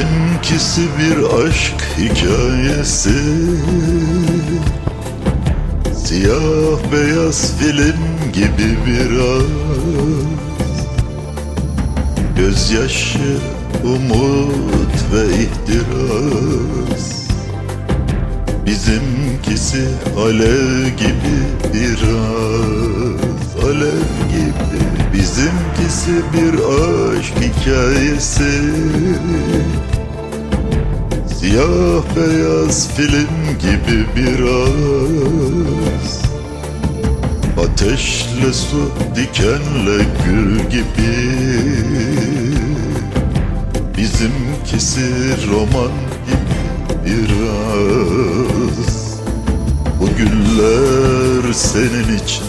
Bizimkisi bir aşk hikayesi. Siyah beyaz film gibi biraz. Gözyaşı, umut ve ihtiras. Bizimkisi alev gibi biraz Alev gibi. Bizimkisi bir aşk hikayesi. Siyah beyaz film gibi biraz. Ateşle su, dikenle gül gibi. Bizimkisi roman gibi biraz. Bu güller senin için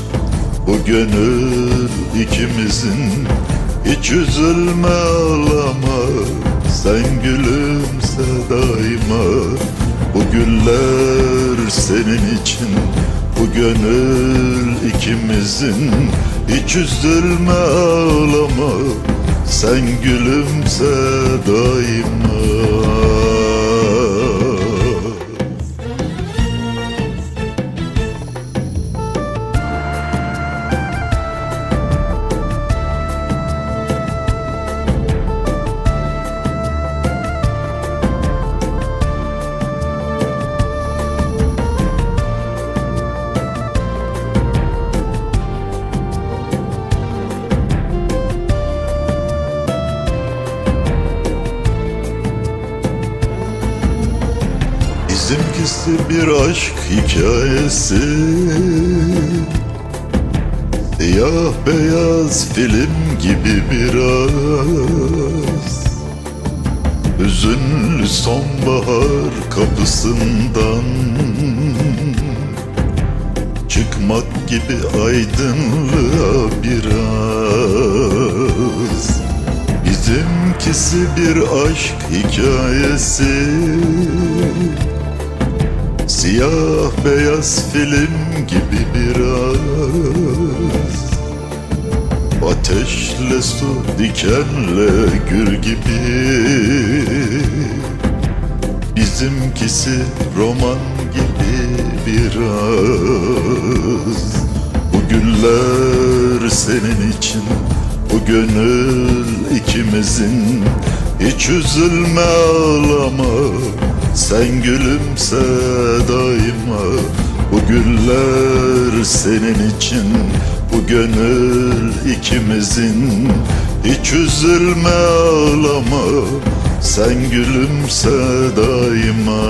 Bu gönül ikimizin Hiç üzülme ağlama. Sen gülümse daima Bu güller senin için. Bu gönül ikimizin Hiç üzülme ağlama. Sen gülümse daima Bizimkisi bir aşk hikayesi. Siyah beyaz film gibi biraz. Hüzünlü sonbahar kapısından. Çıkmak gibi aydınlığa biraz. Bizimkisi bir aşk hikayesi Siyah beyaz film gibi biraz. Ateşle su dikenle gül gibi. Bizimkisi roman gibi biraz. Bu güller senin için Bu gönül ikimizin. Hiç üzülme ağlama Sen gülümse daima Bu güller senin için Bu gönül ikimizin. Hiç üzülme ağlama Sen gülümse daima.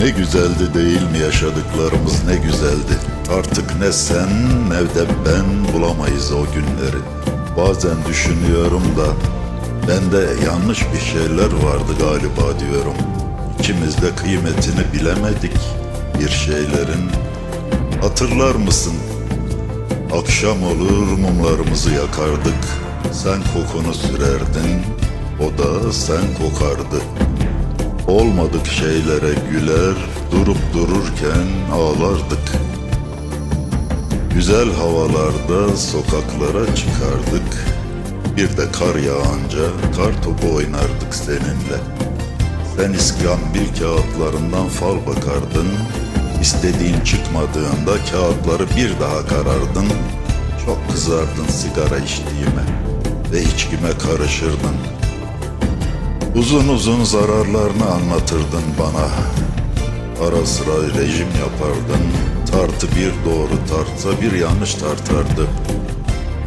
Ne güzeldi değil mi yaşadıklarımız ne güzeldi Artık ne sen ne de ben bulamayız o günleri. Bazen düşünüyorum da Bende yanlış bir şeyler vardı galiba diyorum. İkimiz de kıymetini bilemedik bir şeylerin. Hatırlar mısın? Akşam olur mumlarımızı yakardık. Sen kokunu sürerdin O da sen kokardı. Olmadık şeylere güler, durup dururken ağlardık. Güzel havalarda sokaklara çıkardık. Bir de kar yağınca kar topu oynardık seninle. Sen iskambil kağıtlarından fal bakardın. İstediğin çıkmadığında kağıtları bir daha karardın. Çok kızardın sigara içtiğime ve içkime karışırdın. Uzun uzun zararlarını anlatırdın bana Ara sıra rejim yapardın. Tartı bir doğru tartsa bir yanlış tartardı.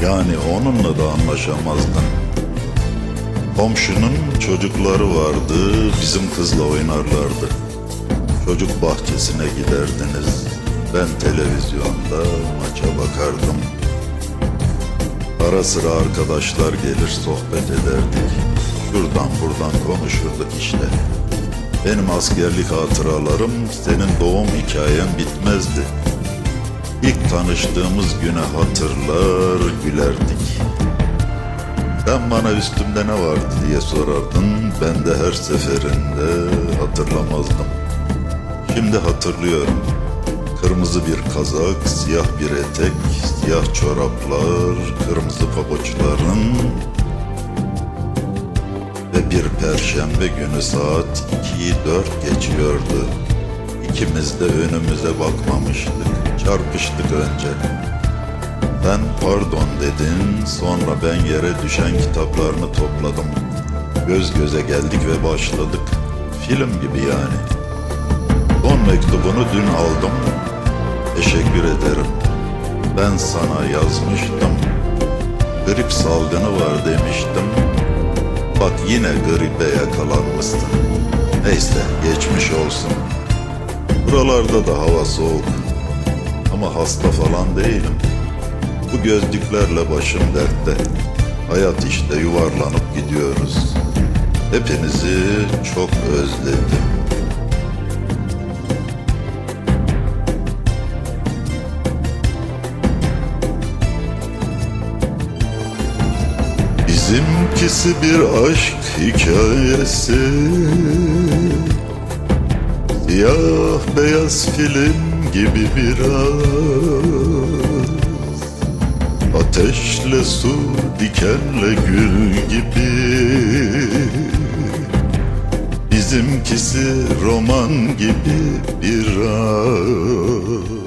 Yani onunla da anlaşamazdın. Komşunun çocukları vardı Bizim kızla oynarlardı. Çocuk bahçesine giderdiniz Ben televizyonda maça bakardım. Ara sıra arkadaşlar gelir sohbet ederdik Şuradan buradan konuşurduk işte Benim askerlik hatıralarım senin doğum hikayen bitmezdi. İlk tanıştığımız güne hatırlar gülerdik. Sen bana üstümde ne vardı diye sorardın Ben de her seferinde hatırlamazdım. Şimdi hatırlıyorum. Kırmızı bir kazak, siyah bir etek, siyah çoraplar, kırmızı pabuçların ve bir perşembe günü saat 2'yi 4 geçiyordu. İkimiz de önümüze bakmamıştık, çarpıştık önce. Ben pardon dedin, sonra ben yere düşen kitaplarını topladım. Göz göze geldik ve başladık. Film gibi yani. Son mektubunu dün aldım. Teşekkür ederim. Ben sana yazmıştım. Grip salgını var demiştim. Bak yine gribe yakalanmışsın. Neyse geçmiş olsun. Buralarda da hava soğuk. Ama hasta falan değilim. Bu gözlüklerle başım dertte. Hayat işte yuvarlanıp gidiyoruz. Hepinizi çok özledim. Bizimkisi bir aşk hikayesi. Siyah beyaz film gibi biraz. Ateşle su, dikenle gül gibi. Bizimkisi roman gibi biraz